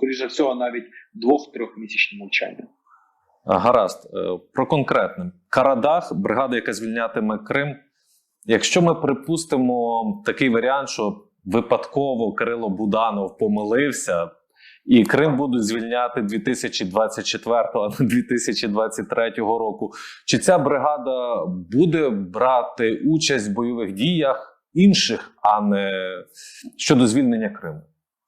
скоріше всього, навіть двох-трьохмісячне навчання. А, Гаразд, Е, про конкретне. Карадах, бригада, яка звільнятиме Крим. Якщо ми припустимо такий варіант, що випадково Кирило Буданов помилився, і Крим будуть звільняти 2024, а не 2023 року, чи ця бригада буде брати участь в бойових діях інших, а не щодо звільнення Криму?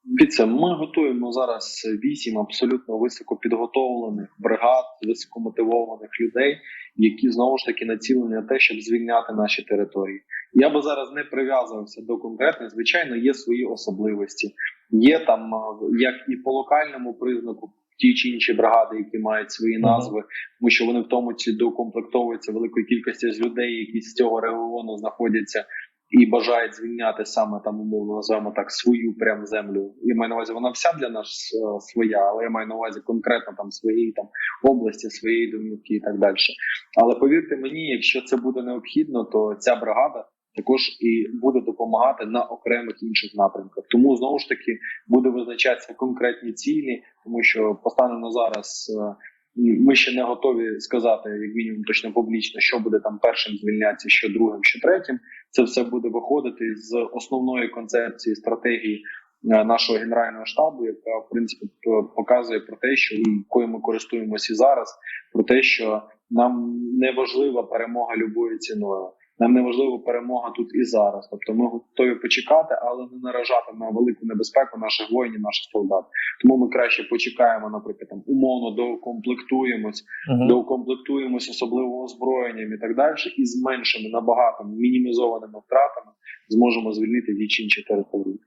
Дивіться, ми готуємо зараз вісім абсолютно високо підготовлених бригад, високомотивованих людей, які знову ж таки націлені на те, щоб звільняти наші території. Я би зараз не прив'язувався до конкретних. Звичайно, є свої особливості. Є там як і по локальному признаку ті чи інші бригади, які мають свої назви, тому що вони в тому числі доукомплектовуються великою кількістю з людей, які з цього регіону знаходяться і бажають звільняти саме там умовно називаємо так свою прям землю. Я маю на увазі, вона вся для нас е, своя, але я маю на увазі конкретно там своєї там області, своєї домівки і так далі. Але повірте мені, якщо це буде необхідно, то ця бригада також і буде допомагати на окремих інших напрямках. Тому знову ж таки буде визначатися конкретні цілі, тому що постаном на зараз. Ми ще не готові сказати, як мінімум, точно публічно, що буде там першим звільнятися, що другим, що третім це все буде виходити з основної концепції стратегії е, нашого генерального штабу, яка в принципі показує про те, що якою ми користуємося зараз, про те, що нам не важлива перемога любою ціною. Нам не важливо перемога тут і зараз. Тобто ми готові почекати, але не наражати на велику небезпеку наших воїнів, наших солдат. Тому ми краще почекаємо, наприклад, там умовно доукомплектуємось, доукомплектуємось особливо озброєнням і так далі, і з меншими набагато мінімізованими втратами зможемо звільнити ті чи інші території.